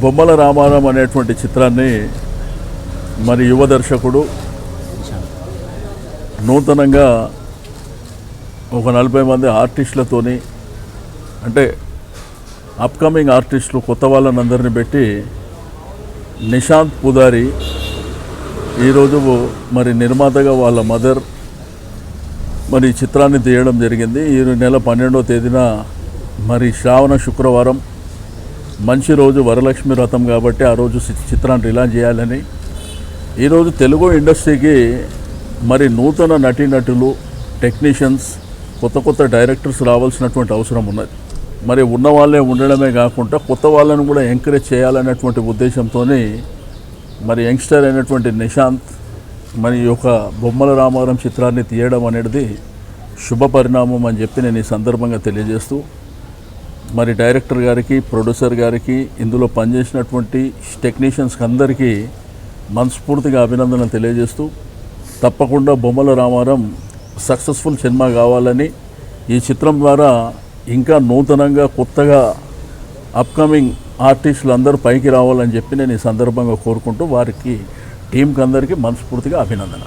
బొమ్మల రామారాం అనేటువంటి చిత్రాన్ని మరి యువ దర్శకుడు నూతనంగా ఒక నలభై మంది ఆర్టిస్టులతోని అంటే అప్కమింగ్ ఆర్టిస్టులు కొత్త వాళ్ళని అందరిని పెట్టి నిశాంత్ పుదారి ఈరోజు మరి నిర్మాతగా వాళ్ళ మదర్ మరి చిత్రాన్ని తీయడం జరిగింది. ఈ నెల పన్నెండవ తేదీన మరి శ్రావణ శుక్రవారం మంచి రోజు వరలక్ష్మి వ్రతం కాబట్టి ఆ రోజు చిత్రాన్ని రిలాంచ్ చేయాలని. ఈరోజు తెలుగు ఇండస్ట్రీకి మరి నూతన నటీనటులు టెక్నీషియన్స్ కొత్త కొత్త డైరెక్టర్స్ రావాల్సినటువంటి అవసరం ఉన్నది. మరి ఉన్న వాళ్ళే ఉండడమే కాకుండా కొత్త వాళ్ళని కూడా ఎంకరేజ్ చేయాలనేటువంటి ఉద్దేశంతో మరి యంగ్స్టర్ అయినటువంటి నిశాంత్ మరి ఒక యొక్క బొమ్మల రామారం చిత్రాన్ని తీయడం అనేది శుభ పరిణామం అని చెప్పి నేను ఈ సందర్భంగా తెలియజేస్తూ మరి డైరెక్టర్ గారికి ప్రొడ్యూసర్ గారికి ఇందులో పనిచేసినటువంటి టెక్నీషియన్స్కి అందరికీ మనస్ఫూర్తిగా అభినందనలు తెలియజేస్తూ తప్పకుండా బొమ్మల రామారం సక్సెస్ఫుల్ సినిమా కావాలని ఈ చిత్రం ద్వారా ఇంకా నూతనంగా కొత్తగా అప్కమింగ్ ఆర్టిస్టులు అందరూ పైకి రావాలని చెప్పి నేను ఈ సందర్భంగా కోరుకుంటూ వారికి టీంకి అందరికీ మనస్ఫూర్తిగా అభినందన